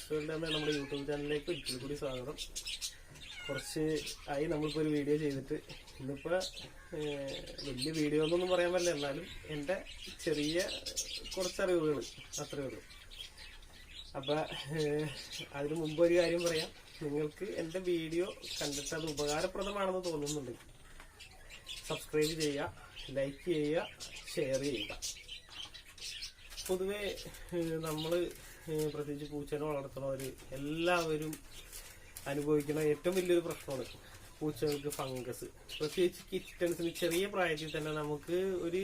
Pets തന്നെ നമ്മുടെ YouTube ചാനലിലേക്ക് ഒരിക്കൽ കൂടി സ്വാഗതം. കുറച്ച് ആയി നമ്മളിപ്പോൾ ഒരു വീഡിയോ ചെയ്തിട്ട്. ഇന്നിപ്പോൾ വലിയ വീഡിയോ എന്നൊന്നും പറയാൻ പറ്റില്ല. എന്നാലും എന്റെ ചെറിയ കുറച്ച് അറിവുകൾ അത്രയേ ഉള്ളൂ. അപ്പം അതിന് മുമ്പ് ഒരു കാര്യം പറയാം. നിങ്ങൾക്ക് എന്റെ വീഡിയോ കണ്ടിട്ട് അത് ഉപകാരപ്രദമാണെന്ന് തോന്നുന്നുണ്ട്. സബ്സ്ക്രൈബ് ചെയ്യുക ലൈക്ക് ചെയ്യുക ഷെയർ ചെയ്യുക. പൊതുവെ നമ്മൾ പ്രത്യേകിച്ച് പൂച്ചനെ വളർത്തുന്നവർ എല്ലാവരും അനുഭവിക്കുന്ന ഏറ്റവും വലിയൊരു പ്രശ്നമാണ് പൂച്ചകൾക്ക് ഫംഗസ്. പ്രത്യേകിച്ച് കിറ്റൻസിന് ചെറിയ പ്രായത്തിൽ തന്നെ നമുക്ക് ഒരു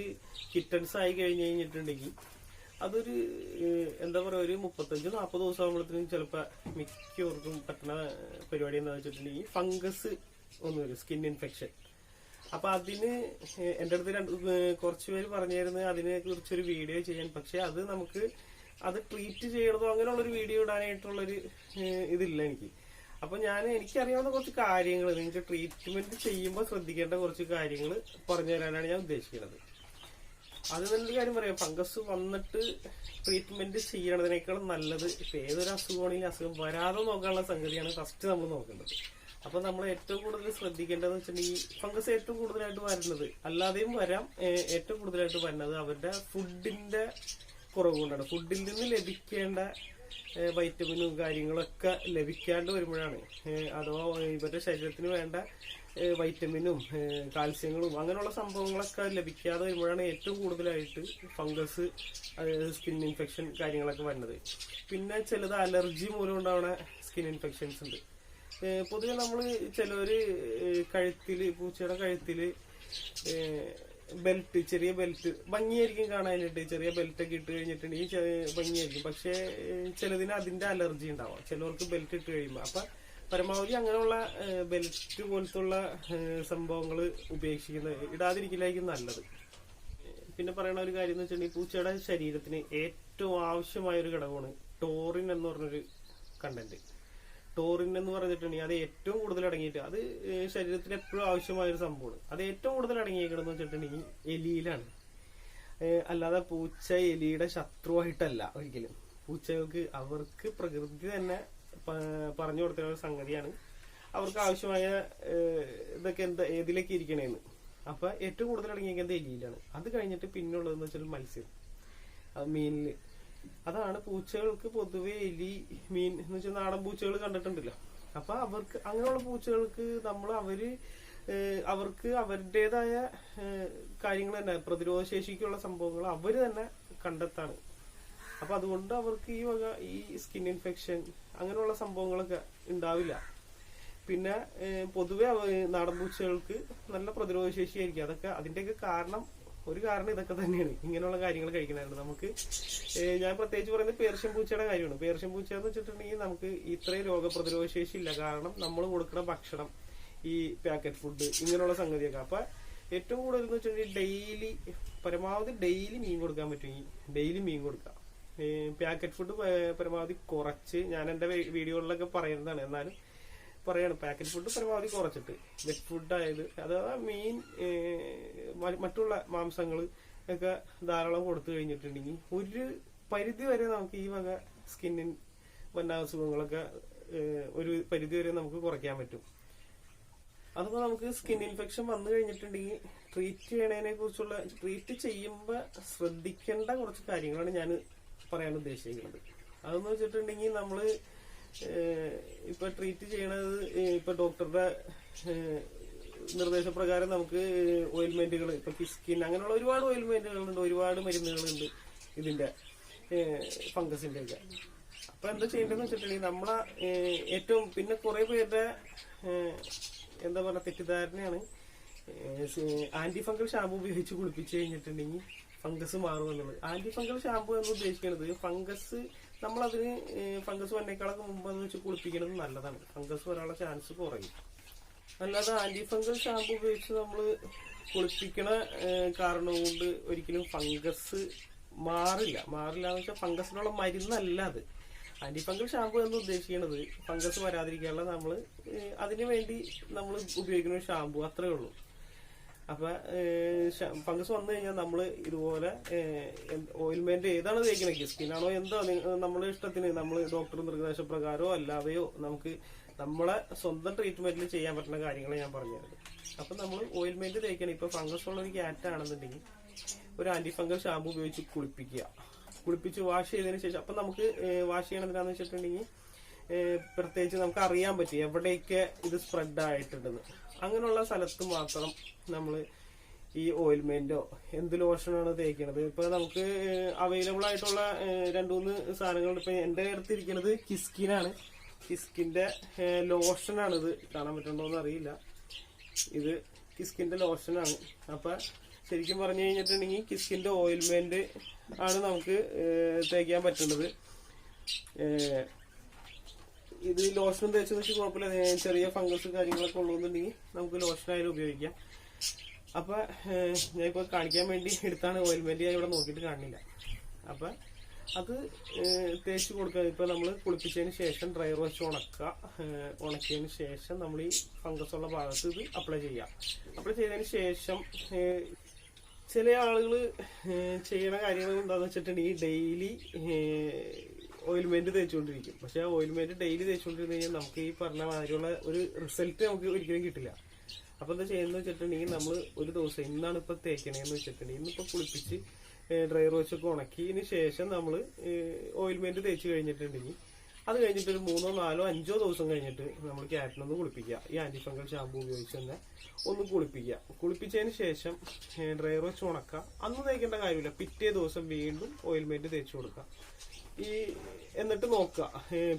കിറ്റൻസ് ആയി കഴിഞ്ഞ് കഴിഞ്ഞിട്ടുണ്ടെങ്കിൽ അതൊരു എന്താ പറയുക ഒരു മുപ്പത്തഞ്ച് നാൽപ്പത് ദിവസം ആകുമ്പോഴത്തേനും ചിലപ്പോൾ മിക്കവർക്കും പറ്റുന്ന പരിപാടി എന്താ വെച്ചിട്ടുണ്ടെങ്കിൽ ഫംഗസ് ഒന്ന് വരും സ്കിൻ ഇൻഫെക്ഷൻ. അപ്പൊ അതിന് എന്റെ അടുത്ത് രണ്ട് കുറച്ച് പേര് പറഞ്ഞായിരുന്നു അതിനെ കുറിച്ചൊരു വീഡിയോ ചെയ്യാൻ. പക്ഷെ അത് നമുക്ക് അത് ട്രീറ്റ് ചെയ്യണതോ അങ്ങനെയുള്ള ഒരു വീഡിയോ ഇടാനായിട്ടുള്ളൊരു ഇതില്ല എനിക്ക്. അപ്പൊ ഞാൻ എനിക്കറിയാവുന്ന കുറച്ച് കാര്യങ്ങൾ നിങ്ങൾക്ക് ട്രീറ്റ്മെന്റ് ചെയ്യുമ്പോൾ ശ്രദ്ധിക്കേണ്ട കുറച്ച് കാര്യങ്ങൾ പറഞ്ഞു തരാനാണ് ഞാൻ ഉദ്ദേശിക്കുന്നത് അത് നല്ലൊരു കാര്യം പറയാം. ഫംഗസ് വന്നിട്ട് ട്രീറ്റ്മെന്റ് ചെയ്യണതിനേക്കാളും നല്ലത് ഇപ്പൊ ഏതൊരു അസുഖമാണെങ്കിലും അസുഖം വരാതെ നോക്കാനുള്ള സംഗതിയാണ് ഫസ്റ്റ് നമ്മൾ നോക്കേണ്ടത്. അപ്പൊ നമ്മൾ ഏറ്റവും കൂടുതൽ ശ്രദ്ധിക്കേണ്ടതെന്ന് വെച്ചിട്ടുണ്ടെങ്കിൽ ഫംഗസ് ഏറ്റവും കൂടുതലായിട്ട് വരുന്നത് അല്ലാതെയും വരാം ഏറ്റവും കൂടുതലായിട്ട് വരുന്നത് അവരുടെ ഫുഡിന്റെ കുറവ് കൊണ്ടാണ് ഫുഡിൽ നിന്ന് ലഭിക്കേണ്ട വൈറ്റമിനും കാര്യങ്ങളൊക്കെ ലഭിക്കാണ്ട് വരുമ്പോഴാണ്. അഥവാ ഇവരുടെ ശരീരത്തിന് വേണ്ട വൈറ്റമിനും കാൽസ്യങ്ങളും അങ്ങനെയുള്ള സംഭവങ്ങളൊക്കെ ലഭിക്കാതെ വരുമ്പോഴാണ് ഏറ്റവും കൂടുതലായിട്ട് ഫംഗസ് സ്കിൻ ഇൻഫെക്ഷൻ കാര്യങ്ങളൊക്കെ വരുന്നത്. പിന്നെ ചിലത് അലർജി മൂലം ഉണ്ടാവുന്ന സ്കിൻ ഇൻഫെക്ഷൻസ് ഉണ്ട് പൊതുവെ നമ്മൾ ചിലവർ കഴുത്തിൽ പൂച്ചയുടെ കഴുത്തിൽ ബെൽറ്റ് ചെറിയ ബെൽറ്റ് ഭംഗിയായിരിക്കും കാണാനായിട്ട്. ചെറിയ ബെൽറ്റ് ഒക്കെ ഇട്ട് കഴിഞ്ഞിട്ടുണ്ടെങ്കിൽ ഭംഗിയായിരിക്കും. പക്ഷെ ചിലതിന് അതിന്റെ അലർജി ഉണ്ടാവാം. ചിലവർക്ക് ബെൽറ്റ് ഇട്ട് കഴിയുമ്പോൾ അപ്പൊ പരമാവധി അങ്ങനെയുള്ള ബെൽറ്റ് പോലത്തുള്ള സംഭവങ്ങൾ ഉപേക്ഷിക്കുന്നത് ഇടാതിരിക്കലായിരിക്കും നല്ലത്. പിന്നെ പറയുന്ന ഒരു കാര്യം എന്ന് വെച്ചിട്ടുണ്ടെങ്കിൽ പൂച്ചയുടെ ശരീരത്തിന് ഏറ്റവും ആവശ്യമായ ഒരു ഘടകമാണ് ടോറിൻ എന്ന് പറഞ്ഞൊരു കണ്ടന്റ് ടോറിൻ എന്ന് പറഞ്ഞിട്ടുണ്ടെങ്കിൽ അത് ഏറ്റവും കൂടുതൽ അടങ്ങിയിട്ട് അത് ശരീരത്തിന് എപ്പോഴും ആവശ്യമായ ഒരു സംഭവമാണ്. അത് ഏറ്റവും കൂടുതൽ അടങ്ങിയിരിക്കണമെന്ന് വെച്ചിട്ടുണ്ടെങ്കിൽ എലിയിലാണ്. അല്ലാതെ പൂച്ച എലിയുടെ ശത്രുവായിട്ടല്ല ഒരിക്കലും. പൂച്ചകൾക്ക് അവർക്ക് പ്രകൃതി തന്നെ പറഞ്ഞു കൊടുത്ത ഒരു സംഗതിയാണ്. അവർക്ക് ആവശ്യമായ ഇതൊക്കെ എന്താ ഏതിലേക്ക് ഇരിക്കണേന്ന്. അപ്പൊ ഏറ്റവും കൂടുതൽ അടങ്ങിയിരിക്കുന്നത് എലിയിലാണ്. അത് കഴിഞ്ഞിട്ട് പിന്നുള്ളതെന്ന് വെച്ചാൽ മത്സ്യം. മീനിൽ അതാണ് പൂച്ചകൾക്ക് പൊതുവെ എലി മീൻ എന്ന് വെച്ചാൽ നാടൻ പൂച്ചകൾ കണ്ടിട്ടുണ്ടല്ലോ. അപ്പൊ അവർക്ക് അങ്ങനെയുള്ള പൂച്ചകൾക്ക് നമ്മൾ അവർ അവർക്ക് അവരുടേതായ കാര്യങ്ങൾ തന്നെ പ്രതിരോധ ശേഷിക്കുള്ള സംഭവങ്ങൾ അവർ തന്നെ കണ്ടെത്താണ്. അപ്പൊ അതുകൊണ്ട് അവർക്ക് ഈ വക ഈ സ്കിൻ ഇൻഫെക്ഷൻ അങ്ങനെയുള്ള സംഭവങ്ങളൊക്കെ ഉണ്ടാവില്ല. പിന്നെ പൊതുവെ നാടൻ പൂച്ചകൾക്ക് നല്ല പ്രതിരോധ ശേഷിയായിരിക്കും. അതൊക്കെ അതിന്റെയൊക്കെ കാരണം ഒരു കാരണം ഇതൊക്കെ തന്നെയാണ്. ഇങ്ങനെയുള്ള കാര്യങ്ങൾ കഴിക്കുന്നതാണ് നമുക്ക് ഞാൻ പ്രത്യേകിച്ച് പറയുന്നത് പേർഷ്യൻ പൂച്ചയുടെ കാര്യമാണ്. പേർഷ്യൻ പൂച്ച എന്ന് വെച്ചിട്ടുണ്ടെങ്കിൽ നമുക്ക് ഇത്രയും രോഗപ്രതിരോധ ശേഷി ഇല്ല. കാരണം നമ്മൾ കൊടുക്കുന്ന ഭക്ഷണം ഈ പാക്കറ്റ് ഫുഡ് ഇങ്ങനെയുള്ള സംഗതിയൊക്കെ. അപ്പൊ ഏറ്റവും കൂടുതൽ എന്ന് വെച്ചിട്ടുണ്ടെങ്കിൽ ഡെയിലി പരമാവധി ഡെയിലി മീൻ കൊടുക്കാൻ പറ്റുമെങ്കിൽ ഡെയിലി മീൻ കൊടുക്കാം പാക്കറ്റ് ഫുഡ് പരമാവധി കുറച്ച്. ഞാൻ എന്റെ വീ- വീഡിയോകളിലൊക്കെ പറയുന്നതാണ്. എന്നാലും പറയാണ്. പാക്കറ്റ് ഫുഡ് പരമാവധി കുറച്ചിട്ട്. ഫുഡ് ആയത് അഥവാ മീൻ മറ്റുള്ള മാംസങ്ങൾ ഒക്കെ ധാരാളം കൊടുത്തു കഴിഞ്ഞിട്ടുണ്ടെങ്കിൽ ഒരു പരിധി വരെ നമുക്ക് ഈ വക സ്കിന്നിൻ വന്ന അസുഖങ്ങളൊക്കെ ഒരു പരിധി വരെ നമുക്ക് കുറയ്ക്കാൻ പറ്റും. അതുപോലെ നമുക്ക് സ്കിൻ ഇൻഫെക്ഷൻ വന്നു കഴിഞ്ഞിട്ടുണ്ടെങ്കിൽ ട്രീറ്റ് ചെയ്യണതിനെ കുറിച്ചുള്ള ട്രീറ്റ് ചെയ്യുമ്പോൾ ശ്രദ്ധിക്കേണ്ട കുറച്ച് കാര്യങ്ങളാണ് ഞാൻ പറയാൻ ഉദ്ദേശിക്കുന്നത്. അതെന്ന് വെച്ചിട്ടുണ്ടെങ്കിൽ നമ്മൾ ഏഹ്, ഇപ്പൊ ട്രീറ്റ് ചെയ്യണത് ഇപ്പൊ ഡോക്ടറുടെ നിർദ്ദേശപ്രകാരം നമുക്ക് ഓയിൽമെന്റുകൾ ഇപ്പൊ കിസ്കിൻ അങ്ങനെയുള്ള ഒരുപാട് ഓയിൽമെന്റുകളുണ്ട് ഒരുപാട് മരുന്നുകളുണ്ട് ഇതിന്റെ ഫംഗസിന്റെ ഒക്കെ. അപ്പൊ എന്താ ചെയ്യേണ്ടതെന്ന് വെച്ചിട്ടുണ്ടെങ്കിൽ നമ്മളെ ഏറ്റവും പിന്നെ കുറെ പേരുടെ എന്താ പറയുക തെറ്റിദ്ധാരണയാണ് ആന്റി ഫംഗൽ ഷാമ്പു ഉപയോഗിച്ച് കുളിപ്പിച്ച് കഴിഞ്ഞിട്ടുണ്ടെങ്കിൽ ഫംഗസ് മാറും എന്നുള്ളത്. ആന്റി ഫംഗൽ ഷാമ്പു എന്ന് ഉദ്ദേശിക്കുന്നത് ഫംഗസ് നമ്മളതിന് ഫംഗസ് വന്നേക്കാളൊക്കെ മുമ്പ് എന്ന് വെച്ച് കുളിപ്പിക്കുന്നത് നല്ലതാണ്. ഫംഗസ് വരാനുള്ള ചാൻസ് കുറയും. അല്ലാതെ ആന്റി ഫംഗൽ ഷാമ്പു ഉപയോഗിച്ച് നമ്മൾ കുളിപ്പിക്കണ കാരണം കൊണ്ട് ഒരിക്കലും ഫംഗസ് മാറില്ല. മാറില്ല എന്ന് വെച്ചാൽ ഫംഗസിനുള്ള മരുന്നല്ല അത്. ആന്റി ഫംഗൽ ഷാമ്പു എന്ന് ഉദ്ദേശിക്കുന്നത് ഫംഗസ് വരാതിരിക്കാനുള്ള നമ്മൾ അതിനു വേണ്ടി നമ്മൾ ഉപയോഗിക്കുന്ന ഷാമ്പു അത്രേ ഉള്ളൂ. അപ്പൊ ഫംഗസ് വന്നു കഴിഞ്ഞാൽ നമ്മൾ ഇതുപോലെ ഓയിൽമെന്റ് ഏതാണ് തേക്കുന്നത് സ്കിന്നാണോ എന്തോ നമ്മുടെ ഇഷ്ടത്തിന് നമ്മൾ ഡോക്ടർ നിർദ്ദേശപ്രകാരമോ അല്ലാതെയോ നമുക്ക് നമ്മളെ സ്വന്തം ട്രീറ്റ്മെന്റിൽ ചെയ്യാൻ പറ്റുന്ന കാര്യങ്ങൾ ഞാൻ പറഞ്ഞുതരുന്നത് അപ്പൊ നമ്മൾ ഓയിൽമെന്റ് തേക്കണം. ഇപ്പൊ ഫംഗസ് ഉള്ള ഒരു ക്യാറ്റ് ആണെന്നുണ്ടെങ്കിൽ ഒരു ആന്റി ഫംഗൽ ഷാമ്പു ഉപയോഗിച്ച് കുളിപ്പിക്കുക. കുളിപ്പിച്ച് വാഷ് ചെയ്തതിന് ശേഷം അപ്പൊ നമുക്ക് വാഷ് ചെയ്യണം എന്താണെന്ന് വെച്ചിട്ടുണ്ടെങ്കിൽ പ്രത്യേകിച്ച് നമുക്ക് അറിയാൻ പറ്റും എവിടെയൊക്കെ ഇത് സ്പ്രെഡ് ആയിട്ടുണ്ടെന്ന് അങ്ങനെയുള്ള സ്ഥലത്ത് മാത്രം നമ്മൾ ഈ ഓയിൽമെന്റോ എന്ത് ലോഷനാണ് തേക്കണത്? ഇപ്പൊ നമുക്ക് അവൈലബിൾ ആയിട്ടുള്ള രണ്ട് മൂന്ന് സാധനങ്ങൾ ഇപ്പൊ എന്റെ അടുത്തിരിക്കുന്നത് കിസ്കിനാണ് കിസ്കിന്റെ ലോഷനാണ് ഇത് കാണാൻ പറ്റുന്നുണ്ടോ അറിയില്ല. ഇത് കിസ്കിന്റെ ലോഷനാണ് അപ്പൊ ശരിക്കും പറഞ്ഞു കഴിഞ്ഞിട്ടുണ്ടെങ്കിൽ കിസ്കിന്റെ ഓയിൽമെന്റ് ആണ് നമുക്ക് തേക്കാൻ പറ്റുന്നത്. ഇത് ലോഷൻ തേച്ച് വെച്ച് കുഴപ്പമില്ല. ചെറിയ ഫംഗസ് കാര്യങ്ങളൊക്കെ ഉള്ളതെന്നുണ്ടെങ്കിൽ നമുക്ക് ലോഷൻ ആയാലും ഉപയോഗിക്കാം. അപ്പൊ ഇപ്പൊ കാണിക്കാൻ വേണ്ടി എടുത്താണ് ഓയിൽമെന്റ് ഞാൻ ഇവിടെ നോക്കിയിട്ട് കാണില്ല. അപ്പൊ അത് തേച്ച് കൊടുക്കുക. ഇപ്പൊ നമ്മൾ കുളിപ്പിച്ചതിന് ശേഷം ഡ്രൈ വെച്ച് ഉണക്കുക ഉണക്കിയതിന് ശേഷം നമ്മൾ ഈ ഫംഗസ് ഉള്ള ഭാഗത്ത് ഇത് അപ്ലൈ ചെയ്യാം അപ്ലൈ ചെയ്തതിന് ശേഷം ചില ആളുകൾ ചെയ്യുന്ന കാര്യങ്ങൾ എന്താണെന്ന് വെച്ചിട്ടുണ്ടെങ്കിൽ ഡെയിലി ഓയിൽമെന്റ് തേച്ചുകൊണ്ടിരിക്കും. പക്ഷെ ആ ഓയിൽമെന്റ് ഡെയിലി തേച്ചുകൊണ്ടിരുന്നു കഴിഞ്ഞാൽ നമുക്ക് ഈ പറഞ്ഞ മാതിരിയുള്ള ഒരു റിസൾട്ട് നമുക്ക് ഒരിക്കലും കിട്ടില്ല. അപ്പൊ എന്താ ചെയ്യുന്നത് വെച്ചിട്ടുണ്ടെങ്കിൽ നമ്മൾ ഒരു ദിവസം ഇന്നാണ് ഇപ്പൊ തേക്കണേന്ന് വെച്ചിട്ടുണ്ടെങ്കിൽ ഇന്നിപ്പോ കുളിപ്പിച്ച് ഡ്രയർ ഒക്കെ ഉണക്കിയതിന് ശേഷം നമ്മൾ ഓയിൽമെന്റ് തേച്ച് കഴിഞ്ഞിട്ടുണ്ടെങ്കിൽ അത് കഴിഞ്ഞിട്ട് ഒരു മൂന്നോ നാലോ അഞ്ചോ ദിവസം കഴിഞ്ഞിട്ട് നമ്മൾ ക്യാറ്റിനൊന്ന് കുളിപ്പിക്കുക. ഈ ആന്റി ഫംഗൽ ഷാമ്പു ഉപയോഗിച്ച് തന്നെ ഒന്ന് കുളിപ്പിക്കുക. കുളിപ്പിച്ചതിന് ശേഷം ഡ്രയർ വെച്ച് ഉണക്കുക അന്ന് തേക്കേണ്ട കാര്യമില്ല. പിറ്റേ ദിവസം വീണ്ടും ഓയിൽമെന്റ് തേച്ച് കൊടുക്കുക. ഈ എന്നിട്ട് നോക്കുക.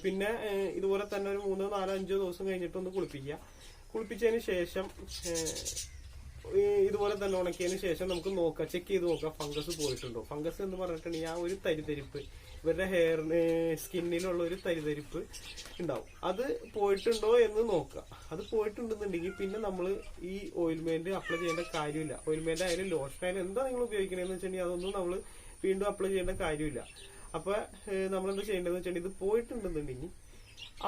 പിന്നെ ഇതുപോലെ തന്നെ ഒരു മൂന്നോ നാലോ അഞ്ചോ ദിവസം കഴിഞ്ഞിട്ട് ഒന്ന് കുളിപ്പിക്കുക. കുളിപ്പിച്ചതിന് ശേഷം ഇതുപോലെ തന്നെ ഉണക്കിയതിന് ശേഷം നമുക്ക് നോക്കാം ചെക്ക് ചെയ്ത് നോക്കാം ഫംഗസ് പോയിട്ടുണ്ടോ? ഫംഗസ് എന്ന് പറഞ്ഞിട്ടുണ്ടെങ്കിൽ ആ ഒരു തരിതരിപ്പ് ഇവരുടെ ഹെയറിന് സ്കിന്നിലുള്ള ഒരു തരിതരിപ്പ് ഉണ്ടാവും. അത് പോയിട്ടുണ്ടോ എന്ന് നോക്കുക. അത് പോയിട്ടുണ്ടെന്നുണ്ടെങ്കിൽ പിന്നെ നമ്മൾ ഈ ഓയിൽമെന്റ് അപ്ലൈ ചെയ്യേണ്ട കാര്യമില്ല. ഓയിൽമെന്റ് ആയാലും ലോഷൻ ആയാലും എന്താ നിങ്ങൾ ഉപയോഗിക്കണേന്ന് വെച്ചിട്ടുണ്ടെങ്കിൽ അതൊന്നും നമ്മൾ വീണ്ടും അപ്ലൈ ചെയ്യേണ്ട കാര്യമില്ല. അപ്പൊ നമ്മൾ എന്താ ചെയ്യേണ്ടതെന്ന് വെച്ചിട്ടുണ്ടെങ്കിൽ ഇത് പോയിട്ടുണ്ടെന്നുണ്ടെങ്കിൽ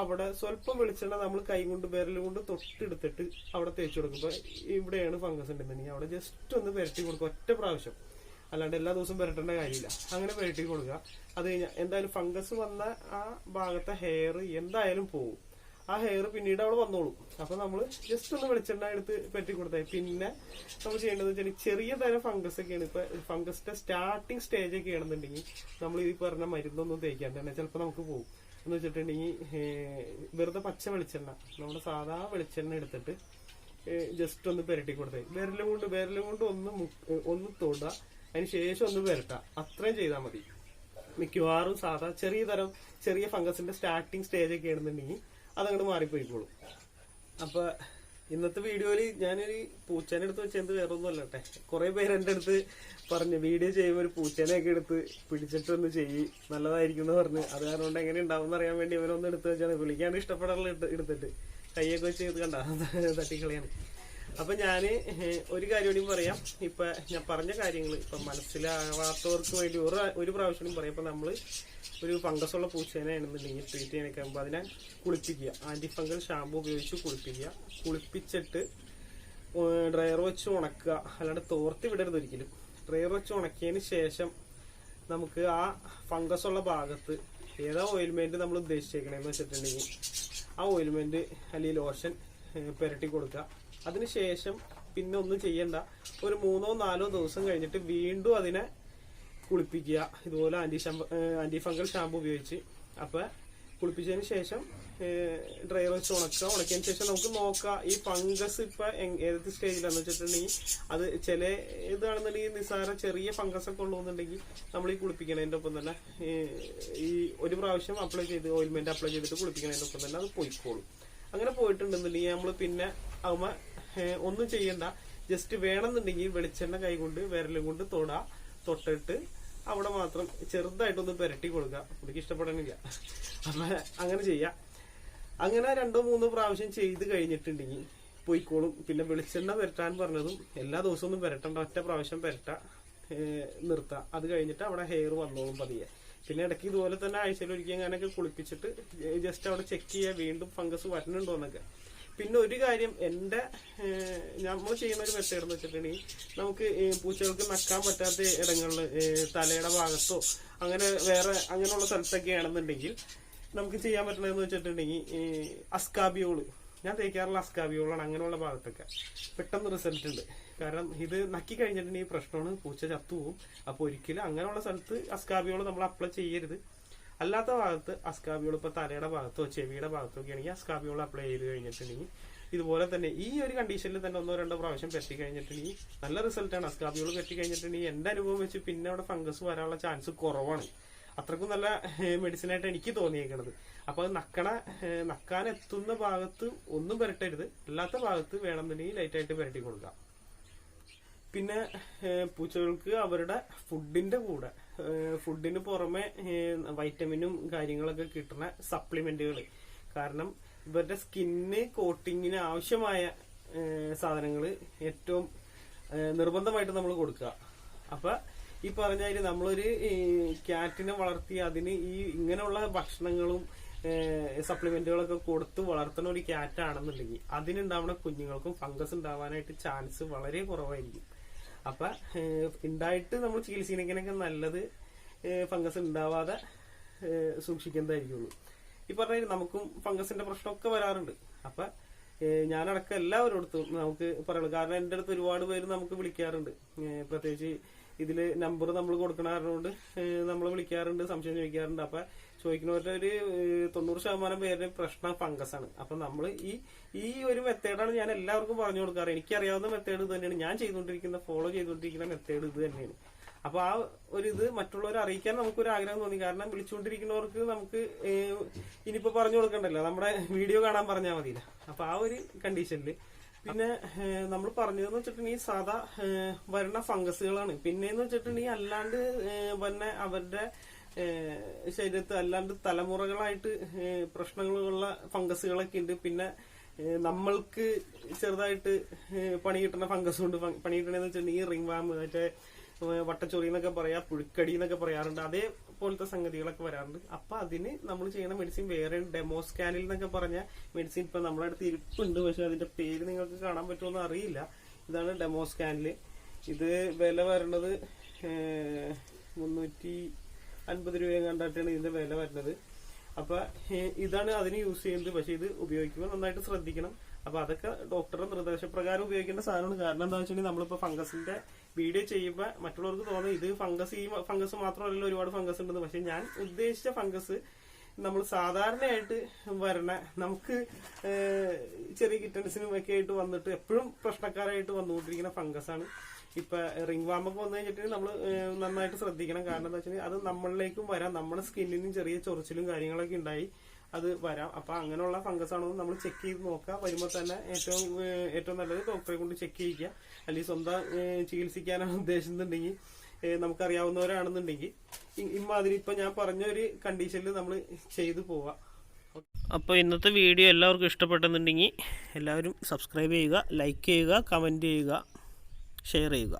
അവിടെ സ്വല്പം വെളിച്ചെണ്ണ നമ്മൾ കൈ കൊണ്ട് വിരൽ കൊണ്ട് തൊട്ടെടുത്തിട്ട് അവിടെ തേച്ച് കൊടുക്കുമ്പോൾ ഇവിടെയാണ് ഫംഗസ് ഉണ്ടെന്നുണ്ടെങ്കിൽ അവിടെ ജസ്റ്റ് ഒന്ന് പുരട്ടി കൊടുക്കുക ഒറ്റ പ്രാവശ്യം. അല്ലാണ്ട് എല്ലാ ദിവസവും പുരട്ടേണ്ട കാര്യമില്ല. അങ്ങനെ പുരട്ടി കൊടുക്കുക. അത് കഴിഞ്ഞാൽ എന്തായാലും ഫംഗസ് വന്ന ആ ഭാഗത്തെ ഹെയർ എന്തായാലും പോകും ആ ഹെയർ പിന്നീട് അവിടെ വന്നോളും. അപ്പൊ നമ്മൾ ജസ്റ്റ് ഒന്ന് വെളിച്ചെണ്ണ എടുത്ത് പറ്റി കൊടുത്താൽ പിന്നെ നമ്മൾ ചെയ്യേണ്ടത് വെച്ചാൽ ചെറിയ തരം ഫംഗസ് ഒക്കെയാണ് ഇപ്പൊ ഫംഗസിന്റെ സ്റ്റാർട്ടിങ് സ്റ്റേജ് ഒക്കെ ആണെന്നുണ്ടെങ്കിൽ നമ്മൾ ഈ പറഞ്ഞ മരുന്നൊന്നും തേക്കാണ്ട് തന്നെ ചിലപ്പോൾ നമുക്ക് പോകും എന്ന് വെച്ചിട്ടുണ്ടെങ്കിൽ വെറുതെ പച്ച വെളിച്ചെണ്ണ നമ്മുടെ സാധാ വെളിച്ചെണ്ണ എടുത്തിട്ട് ജസ്റ്റ് ഒന്ന് പുരട്ടി കൊടുത്തേ വിരലും കൊണ്ട് വിരലും കൊണ്ട് ഒന്ന് ഒന്ന് തൊടുക അതിന് ശേഷം ഒന്ന് പുരട്ടുക അത്രയും ചെയ്താൽ മതി. മിക്കവാറും സാധാ ചെറിയ തരം ചെറിയ ഫംഗസിന്റെ സ്റ്റാർട്ടിങ് സ്റ്റേജ് ഒക്കെ ആണെന്നുണ്ടെങ്കിൽ അതങ്ങോട്ട് മാറിപ്പോയിക്കോളും. അപ്പൊ ഇന്നത്തെ വീഡിയോയിൽ ഞാനൊരു പൂച്ചേനെ എടുത്ത് വെച്ചത് വേറെ ഒന്നും അല്ലട്ടെ. കുറെ പേര് എന്റെ അടുത്ത് പറഞ്ഞു വീഡിയോ ചെയ്യുമ്പോൾ ഒരു പൂച്ചേനെയൊക്കെ എടുത്ത് പിടിച്ചിട്ടൊന്ന് ചെയ്യ്. നല്ലതായിരിക്കും എന്ന് പറഞ്ഞ്. അത് കാരണം എങ്ങനെ ഉണ്ടാവും അറിയാൻ വേണ്ടി ഇവരൊന്നും എടുത്ത് വെച്ചാണ്. വിളിക്കാണ്ട് ഇഷ്ടപ്പെടാനുള്ള എടുത്ത് എടുത്തിട്ട്. കൈയൊക്കെ വെച്ച് കണ്ട? തട്ടിക്കളയാണ്. അപ്പൊ ഞാൻ ഒരു കാര്യം കൂടി പറയാം. ഇപ്പൊ ഞാൻ പറഞ്ഞ കാര്യങ്ങൾ ഇപ്പൊ മനസ്സിലാവാത്തവർക്ക് വേണ്ടി ഒരു ഒരു പ്രാവശ്യം പറയാം. ഇപ്പൊ നമ്മൾ ഒരു ഫംഗസ് ഉള്ള പൂച്ചേനെ ആണെന്നുണ്ടെങ്കിൽ ട്രീറ്റ് ചെയ്യാനൊക്കെ ആകുമ്പോൾ അതിനെ കുളിപ്പിക്കുക. ആന്റി ഫംഗൽ ഷാമ്പു ഉപയോഗിച്ച് കുളിപ്പിക്കുക. കുളിപ്പിച്ചിട്ട് ഡ്രയർ വെച്ച് ഉണക്കുക. അല്ലാണ്ട് തോർത്തി വിടരുത് ഒരിക്കലും. ഡ്രയർ വെച്ച് ഉണക്കിയതിന് ശേഷം നമുക്ക് ആ ഫംഗസ് ഉള്ള ഭാഗത്ത് ഏതാ ഓയിൽമെന്റ് നമ്മൾ ഉദ്ദേശിച്ചേക്കണേന്ന് വെച്ചിട്ടുണ്ടെങ്കിൽ ആ ഓയിൽമെന്റ് അല്ലെങ്കിൽ ലോഷൻ പുരട്ടി കൊടുക്കുക. അതിനുശേഷം പിന്നെ ഒന്നും ചെയ്യണ്ട. ഒരു മൂന്നോ നാലോ ദിവസം കഴിഞ്ഞിട്ട് വീണ്ടും അതിനെ കുളിപ്പിക്കുക. ഇതുപോലെ ആന്റി ആന്റി ഫംഗൽ ഷാമ്പു ഉപയോഗിച്ച്. അപ്പൊ കുളിപ്പിച്ചതിന് ശേഷം ഡ്രൈ വെച്ച് ഉണക്കുക ഉണക്കിയതിന് ശേഷം നമുക്ക് നോക്കാം. ഈ ഫംഗസ് ഇപ്പൊ ഏത് സ്റ്റേജിലാന്ന് വെച്ചിട്ടുണ്ടെങ്കിൽ അത് ചില ഇതാണെന്നുണ്ടെങ്കിൽ നിസ്സാര ചെറിയ ഫംഗസ് ഒക്കെ ഉള്ളതെന്നുണ്ടെങ്കിൽ നമ്മൾ ഈ കുളിപ്പിക്കണതിന്റെ ഒപ്പം തന്നെ ഈ ഒരു പ്രാവശ്യം അപ്ലൈ ചെയ്ത് ഓയിൽമെന്റ് അപ്ലൈ ചെയ്തിട്ട് കുളിപ്പിക്കണതിന്റെ ഒപ്പം തന്നെ അത് പോയിക്കോളും. അങ്ങനെ പോയിട്ടുണ്ടെന്നുണ്ടെങ്കിൽ നമ്മൾ പിന്നെ ഏഹ്, ഒന്നും ചെയ്യണ്ട. ജസ്റ്റ് വേണമെന്നുണ്ടെങ്കിൽ വെളിച്ചെണ്ണ കൈ കൊണ്ട് വിരലും കൊണ്ട് തൊട തൊട്ടിട്ട് അവിടെ മാത്രം ചെറുതായിട്ടൊന്ന് പുരട്ടി കൊടുക്കുക പുള്ളിക്ക് ഇഷ്ടപ്പെടണില്ല അപ്പൊ അങ്ങനെ ചെയ്യാം. അങ്ങനെ രണ്ടോ മൂന്നോ പ്രാവശ്യം ചെയ്ത് കഴിഞ്ഞിട്ടുണ്ടെങ്കിൽ പോയിക്കോളും. പിന്നെ വെളിച്ചെണ്ണ പുരട്ടാൻ പറഞ്ഞതും എല്ലാ ദിവസവും ഒന്നും പുരട്ടണ്ട. ഒറ്റ പ്രാവശ്യം പുരട്ട നിർത്താം. അത് കഴിഞ്ഞിട്ട് അവിടെ ഹെയർ വന്നോളും പതിയെ. പിന്നെ ഇടയ്ക്ക് ഇതുപോലെ തന്നെ ആഴ്ചയിൽ അങ്ങനെയൊക്കെ കുളിപ്പിച്ചിട്ട് ജസ്റ്റ് അവിടെ ചെക്ക് ചെയ്യുക വീണ്ടും ഫംഗസ് വരണുണ്ടോ എന്നൊക്കെ. പിന്നെ ഒരു കാര്യം എന്റെ നമ്മൾ ചെയ്യുന്ന ഒരു മെത്തേഡ് എന്ന് വെച്ചിട്ടുണ്ടെങ്കിൽ നമുക്ക് പൂച്ചകൾക്ക് നക്കാൻ പറ്റാത്ത ഇടങ്ങളിൽ തലയുടെ ഭാഗത്തോ അങ്ങനെ വേറെ അങ്ങനെയുള്ള സ്ഥലത്തൊക്കെ ആണെന്നുണ്ടെങ്കിൽ നമുക്ക് ചെയ്യാൻ പറ്റുന്നതെന്ന് വെച്ചിട്ടുണ്ടെങ്കിൽ അസ്കാബിയോൾ ഞാൻ തേക്കാറുള്ള അസ്കാബിയോളാണ് അങ്ങനെയുള്ള ഭാഗത്തൊക്കെ. പെട്ടെന്ന് റിസൾട്ട് ഉണ്ട്. കാരണം ഇത് നക്കി കഴിഞ്ഞിട്ടുണ്ടെങ്കിൽ പ്രശ്നമാണ്. പൂച്ച ചത്തുപോകും. അപ്പോൾ ഒരിക്കലും അങ്ങനെയുള്ള സ്ഥലത്ത് അസ്കാബിയോൾ നമ്മൾ അപ്ലൈ ചെയ്യരുത്. അല്ലാത്ത ഭാഗത്ത് അസ്കാബിയോൾ ഇപ്പൊ തലയുടെ ഭാഗത്തോ ചെവിയുടെ ഭാഗത്തോ ഒക്കെ ആണെങ്കിൽ അസ്കാബിയോൾ അപ്ലൈ ചെയ്ത് കഴിഞ്ഞിട്ടുണ്ടെങ്കിൽ ഇതുപോലെ തന്നെ ഈ ഒരു കണ്ടീഷനിൽ തന്നെ ഒന്നോ രണ്ടോ പ്രാവശ്യം പെറ്റി കഴിഞ്ഞിട്ടുണ്ടെങ്കിൽ നല്ല റിസൾട്ടാണ് അസ്കാബിയോൾ പെറ്റി കഴിഞ്ഞിട്ടുണ്ടെങ്കിൽ എന്റെ അനുഭവം വെച്ച് പിന്നെ അവിടെ ഫംഗസ് വരാനുള്ള ചാൻസ് കുറവാണ്. അത്രക്കും നല്ല മെഡിസിൻ ആയിട്ട് എനിക്ക് തോന്നിയേക്കണത്. അപ്പൊ അത് നക്കണ നക്കാനെത്തുന്ന ഭാഗത്ത് ഒന്നും പുരട്ടരുത്. അല്ലാത്ത ഭാഗത്ത് വേണമെന്നുണ്ടെങ്കിൽ ലൈറ്റായിട്ട് പുരട്ടി കൊടുക്കാം. പിന്നെ പൂച്ചകൾക്ക് അവരുടെ ഫുഡിന്റെ കൂടെ ഫുഡിന് പുറമെ വൈറ്റമിനും കാര്യങ്ങളൊക്കെ കിട്ടുന്ന സപ്ലിമെന്റുകൾ കാരണം ഇവരുടെ സ്കിന്ന് കോട്ടിങ്ങിന് ആവശ്യമായ സാധനങ്ങൾ ഏറ്റവും നിർബന്ധമായിട്ട് നമ്മൾ കൊടുക്കുക. അപ്പൊ ഈ പറഞ്ഞ കാര്യം നമ്മളൊരു ക്യാറ്റിനെ വളർത്തി അതിന് ഈ ഇങ്ങനെയുള്ള ഭക്ഷണങ്ങളും സപ്ലിമെന്റുകളൊക്കെ കൊടുത്ത് വളർത്തുന്ന ഒരു ക്യാറ്റ് ആണെന്നുണ്ടെങ്കിൽ അതിനുണ്ടാവുന്ന കുഞ്ഞുങ്ങൾക്കും ഫംഗസ് ഉണ്ടാവാനായിട്ട് ചാൻസ് വളരെ കുറവായിരിക്കും. അപ്പൊ ഉണ്ടായിട്ട് നമ്മൾ ചികിത്സിക്കുന്നതിനൊക്കെ നല്ലത് ഫംഗസ് ഉണ്ടാവാതെ സൂക്ഷിക്കുന്നതായിരിക്കുള്ളൂ ഈ പറഞ്ഞ നമുക്കും ഫംഗസിന്റെ പ്രശ്നമൊക്കെ വരാറുണ്ട്. അപ്പൊ ഞാനടക്കം എല്ലാവരോടത്തും നമുക്ക് പറയുള്ളൂ കാരണം എന്റെ അടുത്ത് ഒരുപാട് പേര് നമുക്ക് വിളിക്കാറുണ്ട്. പ്രത്യേകിച്ച് ഇതിൽ നമ്പർ നമ്മൾ കൊടുക്കണ കാരണം കൊണ്ട് നമ്മൾ വിളിക്കാറുണ്ട് സംശയം ചോദിക്കാറുണ്ട്. അപ്പൊ ചോദിക്കുന്നവരുടെ ഒരു തൊണ്ണൂറ് ശതമാനം പേരുടെ പ്രശ്നം ഫംഗസ് ആണ്. അപ്പൊ നമ്മൾ ഈ ഈ ഒരു മെത്തേഡാണ് ഞാൻ എല്ലാവർക്കും പറഞ്ഞു കൊടുക്കാറ്. എനിക്കറിയാവുന്ന മെത്തേഡ് ഇത് തന്നെയാണ്. ഞാൻ ചെയ്തുകൊണ്ടിരിക്കുന്ന ഫോളോ ചെയ്തുകൊണ്ടിരിക്കുന്ന മെത്തേഡ് ഇത് തന്നെയാണ്. അപ്പൊ ആ ഒരു ഇത് മറ്റുള്ളവരെ അറിയിക്കാൻ നമുക്കൊരു ആഗ്രഹം തോന്നി. കാരണം വിളിച്ചുകൊണ്ടിരിക്കുന്നവർക്ക് നമുക്ക് ഇനിയിപ്പോ പറഞ്ഞു കൊടുക്കണ്ടല്ലോ. നമ്മുടെ വീഡിയോ കാണാൻ പറഞ്ഞാൽ മതി അപ്പൊ ആ ഒരു കണ്ടീഷനിൽ പിന്നെ നമ്മൾ പറഞ്ഞതെന്ന് വെച്ചിട്ടുണ്ടെങ്കിൽ സാധാ വരുന്ന ഫംഗസുകളാണ് പിന്നെന്ന് വെച്ചിട്ടുണ്ടെങ്കിൽ അല്ലാണ്ട് പിന്നെ അവരുടെ ശരീരത്ത് അല്ലാണ്ട് തലമുറകളായിട്ട് പ്രശ്നങ്ങളുള്ള ഫംഗസുകളൊക്കെ ഉണ്ട്. പിന്നെ നമ്മൾക്ക് ചെറുതായിട്ട് പണി കിട്ടുന്ന ഫംഗസ് കൊണ്ട് പണി കിട്ടണെന്ന് വെച്ചിട്ടുണ്ടെങ്കിൽ റിംഗ് വാം മറ്റേ വട്ടച്ചൊറി എന്നൊക്കെ പറയാ പുഴുക്കടി എന്നൊക്കെ പറയാറുണ്ട്. അതേപോലത്തെ സംഗതികളൊക്കെ വരാറുണ്ട്. അപ്പൊ അതിന് നമ്മൾ ചെയ്യുന്ന മെഡിസിൻ വേറെ ഡെമോ സ്കാനിൽ എന്നൊക്കെ പറഞ്ഞ മെഡിസിൻ ഇപ്പൊ നമ്മുടെ അടുത്ത് ഇരിപ്പുണ്ട്. പക്ഷെ അതിന്റെ പേര് നിങ്ങൾക്ക് കാണാൻ പറ്റുമോ അറിയില്ല. ഇതാണ് ഡെമോ സ്കാനിൽ ഇത് വില വരണത് മുന്നൂറ്റി അൻപത് രൂപയും കണ്ടായിട്ടാണ് ഇതിന്റെ വില വരുന്നത്. അപ്പൊ ഇതാണ് അതിന് യൂസ് ചെയ്യുന്നത്. പക്ഷെ ഇത് ഉപയോഗിക്കുമ്പോൾ നന്നായിട്ട് ശ്രദ്ധിക്കണം. അപ്പൊ അതൊക്കെ ഡോക്ടറുടെ നിർദ്ദേശപ്രകാരം ഉപയോഗിക്കേണ്ട സാധനമാണ്. കാരണം എന്താ വെച്ചിട്ടുണ്ടെങ്കിൽ നമ്മളിപ്പോ ഫംഗസിന്റെ വീഡിയോ ചെയ്യുമ്പോൾ മറ്റുള്ളവർക്ക് തോന്നുന്നത് ഇത് ഫംഗസ് ഈ ഫംഗസ് മാത്രമല്ല ഒരുപാട് ഫംഗസ് ഉണ്ടെന്ന്. പക്ഷെ ഞാൻ ഉദ്ദേശിച്ച ഫംഗസ് നമ്മൾ സാധാരണയായിട്ട് വരണ നമുക്ക് ചെറിയ കിറ്റൻസിനും ഒക്കെ ആയിട്ട് വന്നിട്ട് എപ്പോഴും പ്രശ്നക്കാരായിട്ട് വന്നുകൊണ്ടിരിക്കുന്ന ഫംഗസ് ആണ് ഇപ്പൊ റിംഗ് വാമൊക്കെ വന്നു കഴിഞ്ഞിട്ടുണ്ടെങ്കിൽ നമ്മൾ നന്നായിട്ട് ശ്രദ്ധിക്കണം. കാരണം എന്താ വെച്ചാൽ അത് നമ്മളിലേക്കും വരാം. നമ്മുടെ സ്കിന്നിനും ചെറിയ ചൊറിച്ചിലും കാര്യങ്ങളൊക്കെ ഉണ്ടായി അത് വരാം. അപ്പൊ അങ്ങനെയുള്ള ഫംഗസ് ആണോ നമ്മൾ ചെക്ക് ചെയ്ത് നോക്കുക വരുമ്പോൾ തന്നെ ഏറ്റവും ഏറ്റവും നല്ലത് ഡോക്ടറെ കൊണ്ട് ചെക്ക് ചെയ്യിക്കുക. അല്ലെങ്കിൽ സ്വന്തം ചികിത്സിക്കാനാണ് ഉദ്ദേശിക്കുന്നുണ്ടെങ്കിൽ നമുക്കറിയാവുന്നവരാണെന്നുണ്ടെങ്കിൽ ഇമാതിരി ഇപ്പൊ ഞാൻ പറഞ്ഞ ഒരു കണ്ടീഷനിൽ നമ്മൾ ചെയ്തു പോവാം. അപ്പോൾ ഇന്നത്തെ വീഡിയോ എല്ലാവർക്കും ഇഷ്ടപ്പെട്ടെന്നുണ്ടെങ്കിൽ എല്ലാവരും സബ്സ്ക്രൈബ് ചെയ്യുക ലൈക്ക് ചെയ്യുക കമന്റ് ചെയ്യുക ഷെയർ ചെയ്യുക.